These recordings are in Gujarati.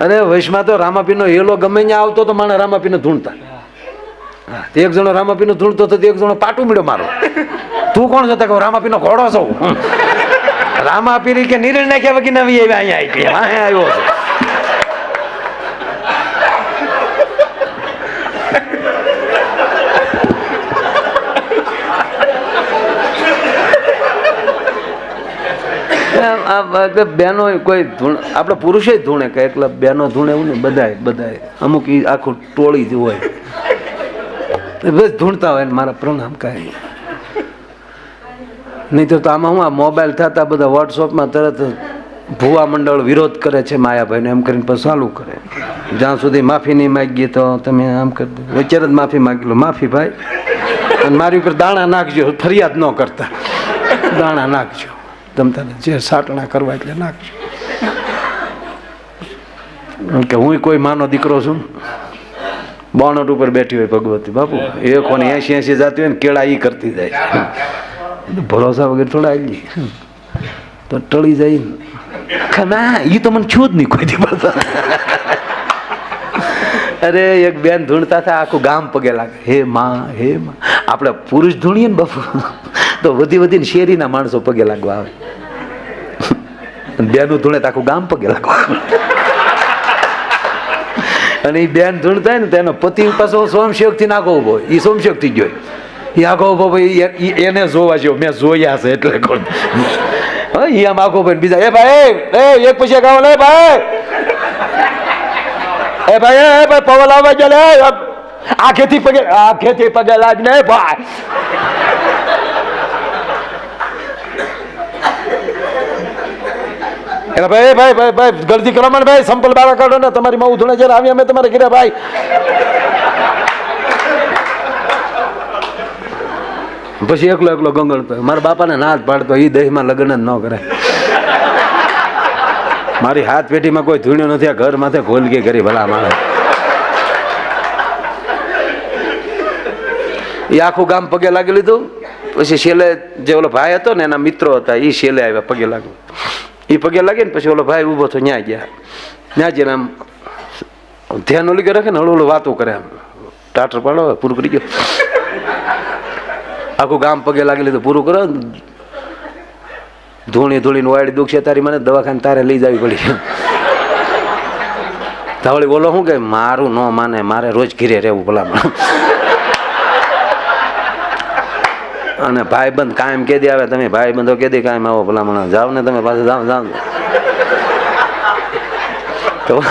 અરે વૈશમાં તો રામાપીનો હેલો ગમે ત્યાં આવતો તો માણે રામાપીને ધૂણતા. એક જણો રામાપીનો ધૂણતો તો એક જણો પાટું મળ્યો મારો. તું કોણ છો? તો રામાપીનો ઘોડો છો. રામાપીરી કે નિર્ણય નાખ્યા વગી નવી આવી અહીંયા આવી આવ્યો છે. એટલે બહેનો કોઈ ધૂણ આપણે પુરુષે ધૂણે કે એકલા બહેનો ધૂણે એવું ને બધાય બધાય અમુક એ આખું ટોળી જ હોય. બસ ધૂણતા હોય ને મારા પ્રણામ કાંઈ. નહીં તો આમાં હું આ મોબાઈલ થતા બધા વોટ્સઅપમાં તરત ભુવા મંડળ વિરોધ કરે છે માયાભાઈને, એમ કરીને પછી ચાલુ કરે. જ્યાં સુધી માફી નહીં માગીએ તો તમે આમ કરી દો. વચ્ચે જ માફી માગી લો. માફી ભાઈ. અને મારી ઉપર દાણા નાખજો, ફરિયાદ ન કરતા. દાણા નાખજો. તમ તને જે સાટણા કરવા એટલે એમ કે હું કોઈ માનો દીકરો છું? બોનટ ઉપર બેઠી હોય ભગવતી, બાપુ. એ કોની એસી એસી જાતી હોય ને કેળા એ કરતી જાય. ભરોસા વગર થોડા આવી તો ટળી જાય ના. એ તો મને છું જ નહીં કોઈ દિવસ. અરે, એક બેન ધૂણતા હતા, આખું ગામ પગે લાગે. હે માં હે માં. આપણે પુરુષ ધૂણીએ ને બાપુ. તો વધી વધીને શેરીના માણસો પગે લાગવા આવે. બેનું ધૂણે આખું ગામ પગે લાગવા અને એ બેન ધૂણતા હોય ને તેનો પતિ પાછો સોમશેકથી નાખો ઊભો એ સોમશેકથી જોઈ એ આખો ઊભો ભાઈ એને જોવા જેવો, મેં જોયા છે એટલે કોણ? હા એ આમ આખો ભાઈ બીજા, એ ભાઈ, એ, એક એક આવો લે ભાઈ. એ ભાઈ એ ભાઈ પવન આવવા ગયા લે આ ખેતી પગે આ ખેતી પગે લાગ ને ભાઈ. એટલે ભાઈ ભાઈ ભાઈ ભાઈ ગલતી કરો માંડ ભાઈ, સંપલ બારા કાઢો ને, તમારી માં ઉધણે જયારે આવી અમે તમારે ઘરે, ભાઈ. પછી એકલો એકલો ગંગણતો મારા બાપાને ના જ પાડતો એ દેહમાં લગ્ન જ ન કરે મારી હાથ પેટીમાં કોઈ ધૂણ્યો નથી, આ ઘર માથે ખોલકી કરી ભલા મારે એ આખું ગામ પગે લાગી લીધું. પછી શેલે જે ઓલો ભાઈ હતો ને, એના મિત્રો હતા એ શેલે આવ્યા પગે લાગ્યું એ પગે લાગે ને પછી ઓલો ભાઈ ઊભો થયો ન્યા ગયા ન્યા જઈને આમ ધ્યાન ઓલી રાખે ને હળવું વાતો કરે આમ ટાટર પાડો પૂરું કરી ગયો આખું ગામ પગે લાગી લીધું પૂરું કરો ધૂણી ધૂળીને વાળી દુઃખ છે તારી મને દવાખાને તારે લઈ જવી પડી ધાવળી બોલો શું કે મારું ન માને મારે રોજ ઘીરે રહેવું ભલામણ અને ભાઈબંધ કાયમ કેદી આવે, તમે ભાઈબંધો કેદી કાયમ આવો ભલામણ. જાઓ ને તમે પાછા, જાઓ જાઓ. તો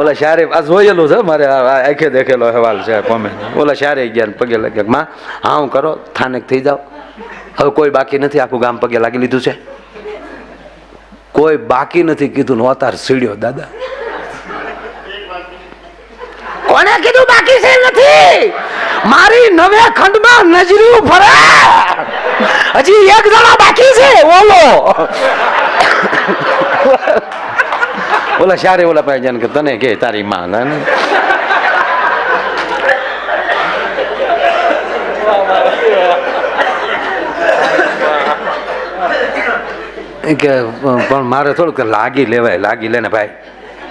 ઓલા શારે આ જોયેલું છે, મારે આંખે દેખેલો અહેવાલ છે કોમે. ઓલા શારે ગયા પગે લાગ્યા માં, હા, હું કરો, થાનેક થઈ જાઓ. હવે કોઈ બાકી નથી આખું ગામ પગે લાગી લીધું છે. કોઈ બાકી નથી કીધું ને અતાર સીડ્યો, દાદા. કોને કીધું બાકી છે નથી? મારી નવે ખંડમાં નજરું ફરે હજી એક જણા બાકી છે ઓલો ઓલા શારે ઓલા ભાઈ જાન કે તને કે તારી માં ને? કે, પણ મારે થોડુંક લાગી લેવાય, લાગી લે ને ભાઈ.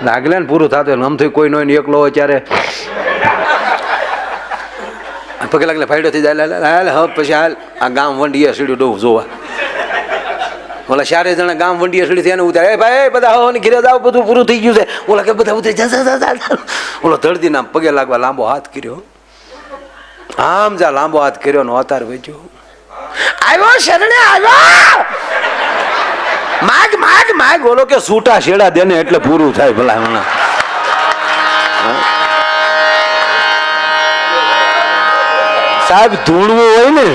લાગી લે ને પૂરું થતું હોય. આમ થઈ કોઈ નો એકલો હોય ત્યારે પગે લાગલે ફાયડો થઈ જાય હાલ, હવે પછી હાલ. આ ગામ વંડીએ સીડ્યું ડોવ જોવા. ઓલા ચારે જણા ગામ વંડીએ સીડી થયા ઉતારે એ ભાઈ બધા હવાની ઘેરે જાવ બધું પૂરું થઈ ગયું છે. ઓલા કે બધા ઉતરી. ઓલો ધડતી નામ પગે લાગવા લાંબો હાથ કર્યો. આમ જા લાંબો હાથ કર્યો ને અતાર વેચ્યો આવ્યો શરણે આવ્યો! માગ માગ માગ. ઓલો કે સૂટા શેડા દે ને એટલે પૂરું થાય ભલા હમણાં સાહેબ, ધૂણવું હોય ને,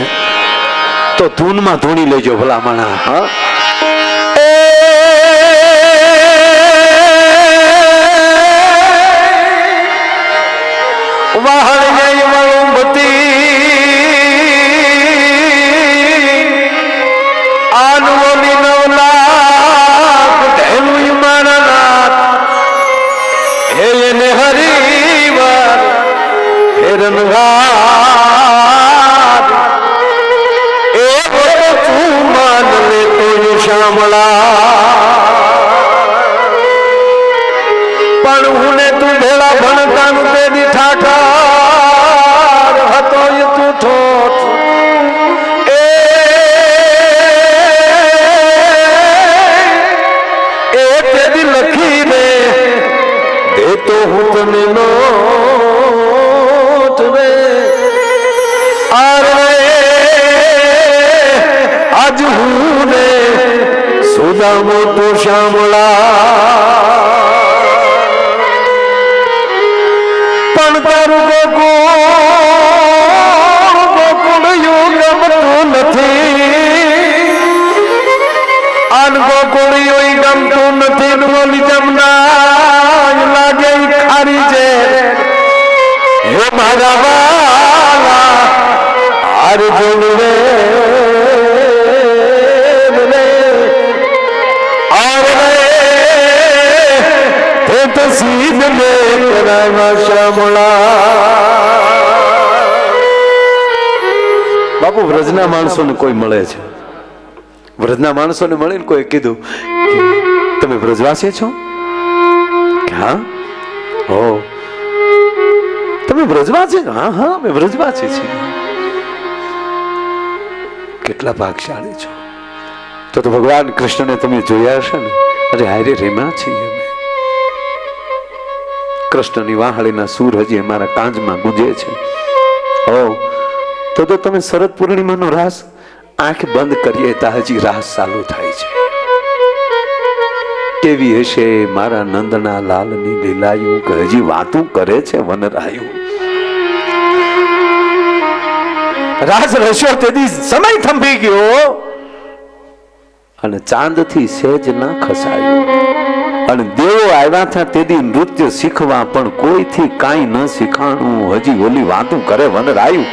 તો ધૂનમાં ધૂણી લેજો ભલા માણા હા વાહણ જય નવલાખ ઢેલું મારા હે એને હરિવાર હેરનઘાટ સુદામો તો શામળા પણ તારું ગોકુળ ગોકુળ યુગ ગમતું નથી આન ગોકુળ યુગ ગમતું નથી ને ઓલી જમના લાગે ઈ ખારી છે હે મારા વાલા અર્જુન રે રે તે ને કરાવા શામળા. બાપુ, વ્રજના માણસોને કોઈ મળે છે? વ્રજના માણસોને મળીને કોઈ કીધું તમે વ્રજવાસી છો? હા? હો તમે વ્રજવાસી? હા હા, અમે વ્રજવાસી છીએ. કેટલા ભાગશાળી છો. તો તો ભગવાન કૃષ્ણને તમે જોયા હશે ને? અરે હારે રેમા છીએ કૃષ્ણની વાહળીના સૂર હજી અમારા કાંજમાં ગુંજે છે. ઓ તો તો તમે શરદ પૂર્ણિમાનો રાસ, આંખ બંધ કરીએ તા હજી રાસ ચાલુ થાય છે. કેવી હશે મારા નંદના લાલની લીલાયું હજી વાતું કરે છે વનરાયું? રાસ રસ્યો તેથી સમય થંભી ગયો અને ચાંદથી સેજ ના ખસાયું. અને દેવો આવ્યા હતા તેથી નૃત્ય શીખવા, પણ કોઈથી કાંઈ ન શીખાણું. હજી ઓલી વાતું કરે વનરાયું.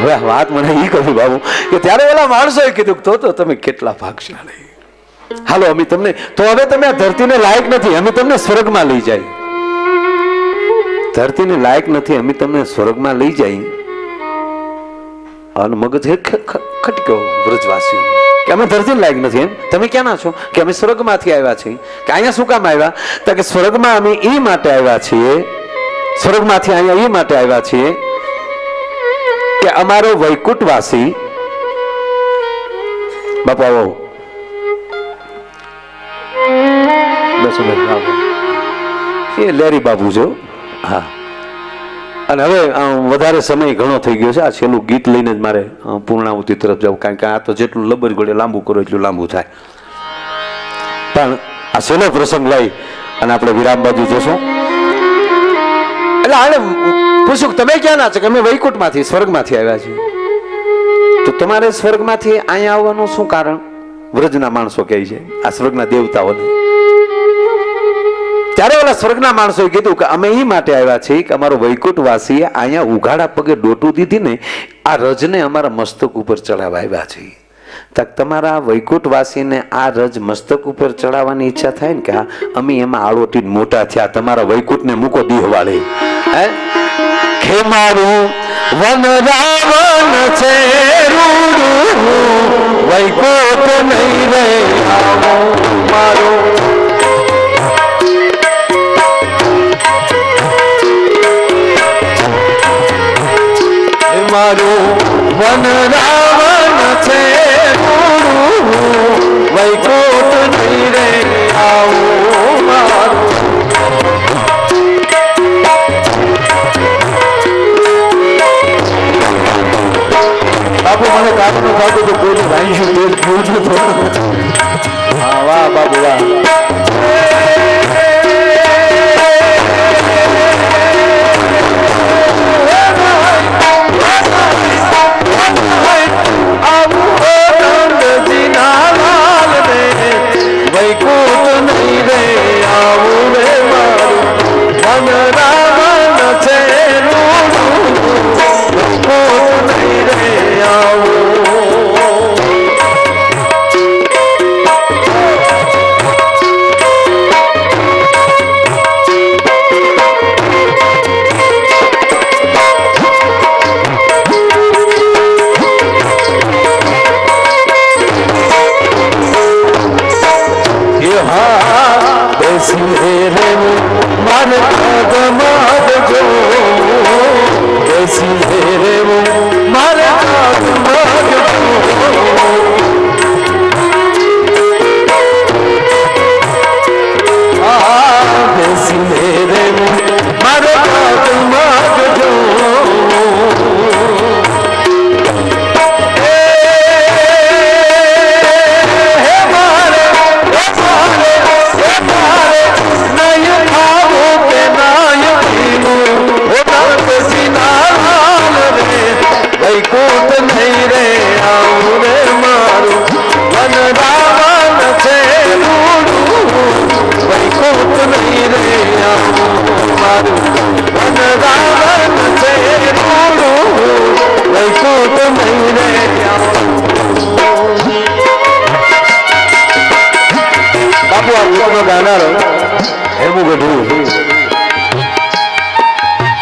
હવે વાત મને એ કહ્યું બાબુ, કે ત્યારે ઓલા માણસોએ કીધું તો તો તમે કેટલા ભાગશાળી. હાલો, અમે તમને તો હવે તમે આ ધરતીને લાયક નથી, અમે તમને સ્વર્ગમાં લઈ જાય. ધરતીને લાયક નથી, અમે તમને સ્વર્ગમાં લઈ જાય. અને મગજ ખટક્યો વ્રજવાસીઓ. કે અમે ધરતી લાયક નથી એમ? તમે ક્યાંના છો? કે અમે સ્વર્ગમાંથી આવ્યા છીએ? કે અહીંયા શું કામ આવ્યા? તો કે સ્વર્ગમાં અમે એ માટે આવ્યા છીએ, સ્વર્ગમાંથી અહીંયા એ માટે આવ્યા છીએ કે અમારો વૈકુંઠવાસી બાપુ આવો. એ લેરી બાબુ જો હા. અને હવે વધારે સમય ઘણો થઈ ગયો છે. આ છેલ્લું ગીત લઈને જ મારે પૂર્ણાહુતિ તરફ જવું. કારણ કે આ તો જેટલું લબર ગોળે લાંબુ કરો, એટલું લાંબુ થાય. પણ આ છેલ્લો પ્રસંગ લઈ અને આપણે વિરામ બાજુ જોશું. એટલે આને પૂછ્યું કે તમે ક્યાં ના છો? કે અમે વૈકુંઠમાંથી, સ્વર્ગમાંથી આવ્યા છીએ. તો તમારે સ્વર્ગમાંથી અહીંયા આવવાનું શું કારણ? વ્રજના માણસો કહે છે. આ સ્વર્ગના દેવતાઓને. ત્યારે ઓલા સ્વર્ગના માણસોએ કીધું કે અમે એ માટે આવ્યા છીએ કે અમારો વૈકુંઠવાસીએ અહીંયા ઉઘાડા પગે ડોટું દીધી ને આ રજને અમારા મસ્તક ઉપર ચડાવવા આવ્યા છીએ. તક તમારા વૈકુંઠવાસીને આ રજ મસ્તક ઉપર ચડાવવાની ઈચ્છા થાય ને કે અમે એમાં આળોટી મોટા થયા, તમારા વૈકુંઠને મૂકો દીહવાળી. હે? ખેમારું વન રાવણ છે વૈકુંઠ નહીં રે મારો મારું વન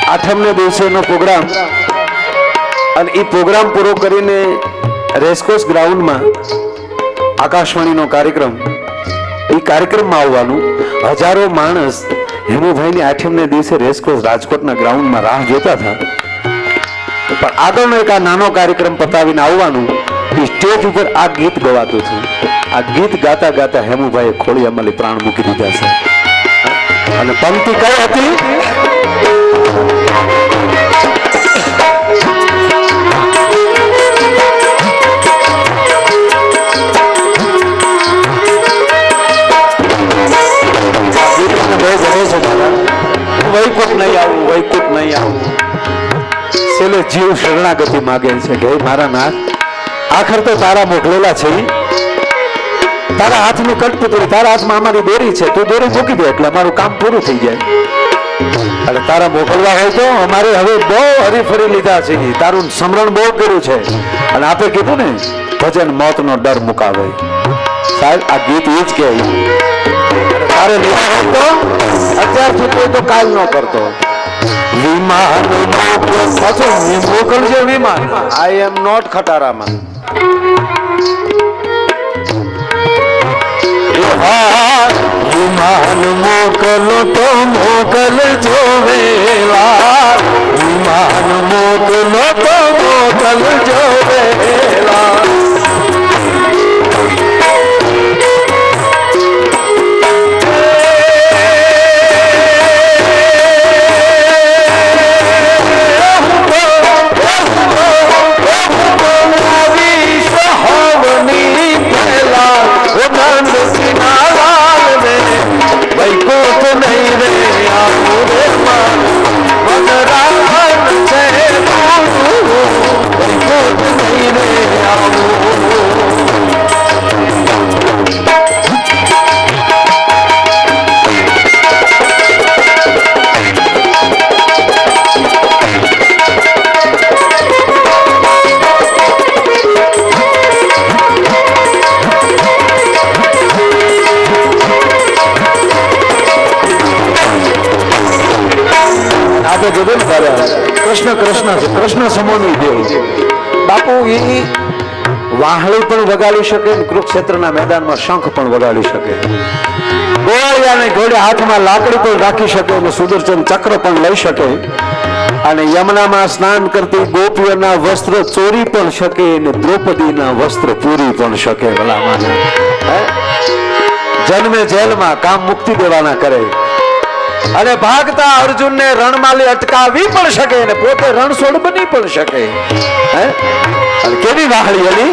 આઠમને દિવસેનો પ્રોગ્રામ. અને એ પ્રોગ્રામ પૂરો કરીને રેસકોર્સ ગ્રાઉન્ડમાં આકાશવાણીનો કાર્યક્રમ. એ કાર્યક્રમમાં આવવાનું હજારો માણસ હેમુભાઈની આઠમને દિવસે રેસકોર્સ રાજકોટના ગ્રાઉન્ડમાં રાહ જોતા હતા. પણ આગળનો એક આ નાનો કાર્યક્રમ પતાવીને આવવાનું, એ સ્ટેજ ઉપર આ ગીત ગવાતું હતું. આ ગીત ગાતા ગાતા હેમુભાઈએ ખોળી અમલી પ્રાણ મૂકી દીધા છે. અને પંક્તિ કઈ હતી? વૈકુંઠ નહીં આવું, વૈકુંઠ નહીં આવું. છેલ્લે જીવ શરણાગતિ માગે છે કે મારા નાથ, આખર તો તારા મોકલેલા છે તારા હાથની કટપુતળી, તારા હાથમાં અમારી દોરી છે. તું દોરી મૂકી દે એટલે અમારું કામ પૂરું થઈ જાય. અને તારા મોકલવા હોય તો અમારે હવે બહુ હરીફરી લીધા છે તારું સમરણ બહુ કર્યું છે. અને આપે કીધું ને, ભજન મોતનો ડર મુકાવે. સાહેબ, આ ગીત એ જ કહે તો અત્યાર સુધી તો કાલ ન કરતો. વિમાન પાછું મોકલજો વિમાન. આઈ એમ નોટ ખટારામાં. વિમાન મોકલો તો મોકલજો વેલા વિમાન મોકલો તો મોકલજો વેલા વગાડી શકે કુરુક્ષેત્રના મેદાનમાં શંખ પણ વગાડી શકે. ગોળિયાને ઘોડે હાથમાં લાકડી પણ રાખી શકે અને સુદર્શન ચક્ર પણ લઈ શકે. અને યમુનામાં સ્નાન કરતી ગોપીઓના વસ્ત્ર ચોરી પણ શકે અને દ્રૌપદીના વસ્ત્ર પૂરી પણ શકે ભલામાં જન્મે જેલમાં કામ મુક્તિ દેવાના કરે. અને ભાગતા અર્જુનને રણમાલી અટકાવી પણ શકે અને પોતે રણછોડ બની પણ શકે. હે? કેવી વાહળી એની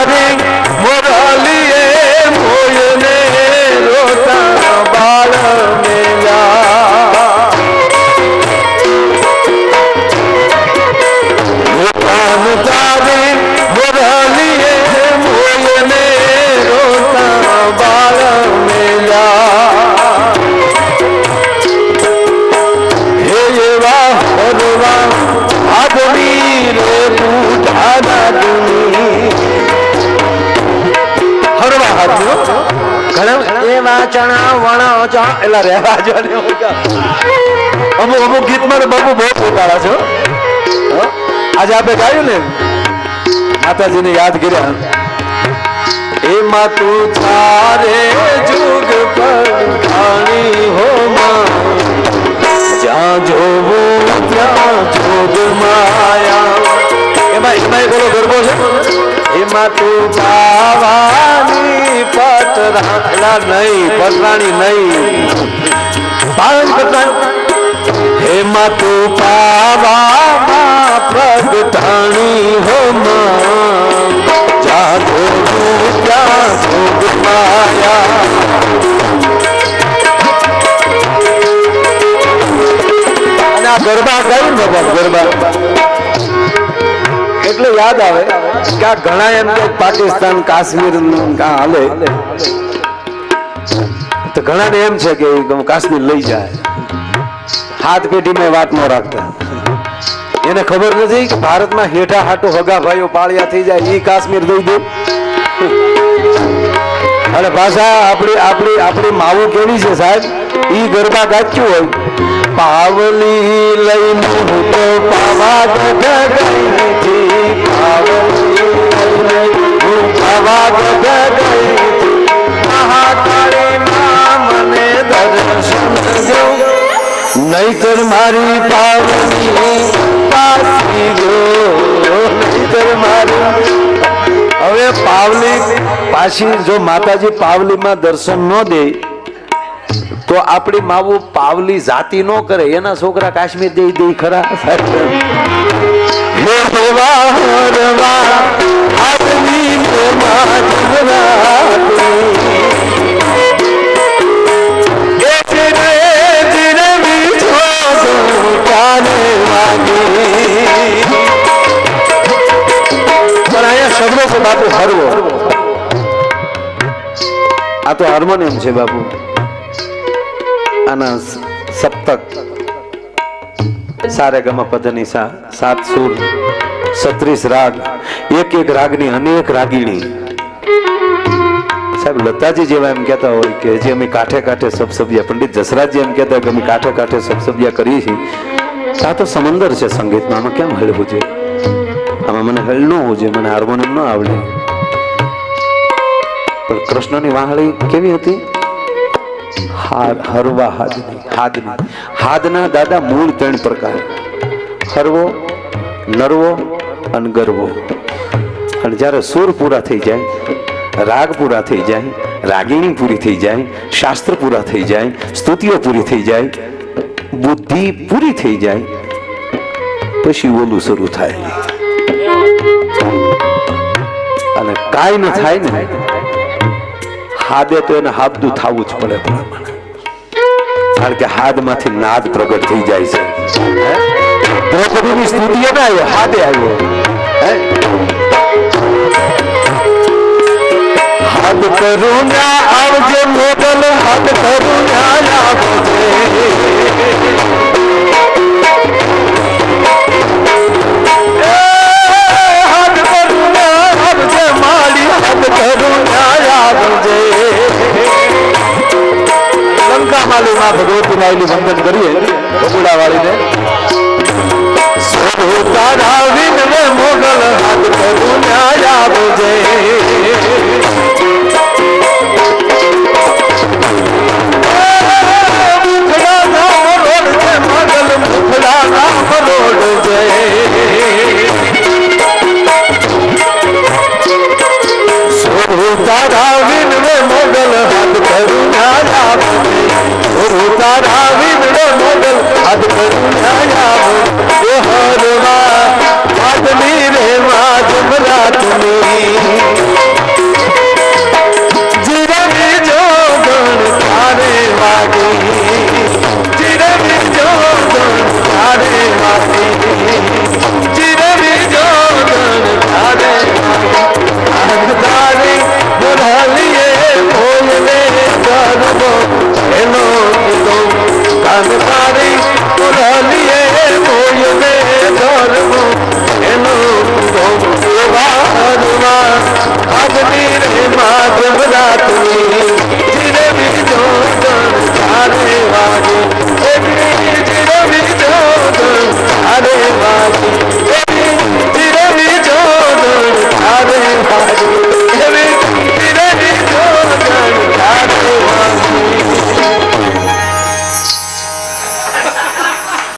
એટલે રહેવા જો અમુક અમુક ગીતમાં બાપુ બહુ પોતાળા છો આજે આપણે ગાયું ને? માતાજીને યાદ કર્યા. એમાં તું છારે જુગ પર ખાણી હો જ્યાં જોવું ત્યાં જોગ માયા. એમાં એમાં ઓલો ગરબો છે? એમાં તું પાવાની પટરાણા નહીં ગરબા ગાયું ને ગરબા. એટલે યાદ આવે કે આ ઘણા એમ પાકિસ્તાન કાશ્મીર હાલે. તો ઘણાને એમ છે કે કાશ્મીર લઈ જાય. હાથ પેઢીમાં વાત ન રાખતા. એને ખબર નથી કે ભારતમાં હેઠા હાટો હગા ભાઈઓ પાળિયા થઈ જાય એ કાશ્મીર દઈ દે. અને ભાષા આપણી આપણી આપણી માવું કેવી છે સાહેબ? ઈ ગરબા ગાચ્યું હોય. પાવલી લઈને હું તો પાવા ગઈ હતી પાવલી લઈને હું પાવા ગઢ ગઈ હતી નહીતર મારી પાવની પાસી ગયો, નહીતર મારી હવે પાવલી પાછી જો માતાજી પાવલીમાં દર્શન ન દે, તો આપણી માવું પાવલી જાતિ ન કરે. એના છોકરા કાશ્મીર દઈ દઈ ખરા. હે આ તો હાર્મોનિયમ છે બાપુ. આના સપ્તક. સારે રાગ, એક અનેક રાગીણી. સાહેબ, લતાજી જેવા એમ કહેતા હોય કે જે અમે કાંઠે કાંઠે સબસબિયા પંડિત જસરાજજી એમ કહેતા કે અમે કાંઠે કાંઠે સબસબિયા કરીએ છીએ. આ તો સમંદર છે સંગીતમાં. આમાં કેમ હળવું છે આમાં મને હળ ન હોવું જોઈએ, મને હાર્મોનિયમ ન આવડે. પણ કૃષ્ણની વાહળી કેવી હતી? હરવા હાદની હાદની. હાદના દાદા મૂળ ત્રણ પ્રકાર. હરવો, નરવો અને ગરવો. અને જ્યારે સુર પૂરા થઈ જાય, રાગ પૂરા થઈ જાય, રાગીણી પૂરી થઈ જાય, શાસ્ત્ર પૂરા થઈ જાય, સ્તુતિઓ પૂરી થઈ જાય બુદ્ધિ પૂરી થઈ જાય, પછી ઓલું શરૂ થાય. અને કાંઈ ન થાય ને, હાદે તો એને હાબદું થવું જ પડે કારણ કે હાદમાંથી નાદ પ્રગટ થઈ જાય છે? દ્રૌપદીની સ્તુતિએ ના આવ્યો હાદે આવ્યો હાદ કરુણા આવજે મોડલ હાદ કરુણા આવજે માં ભગવતી માયલી વંદન કરીએ ભગુડા વાળીને તારા વિનવે મોગલ હાથ કરુણા આવજે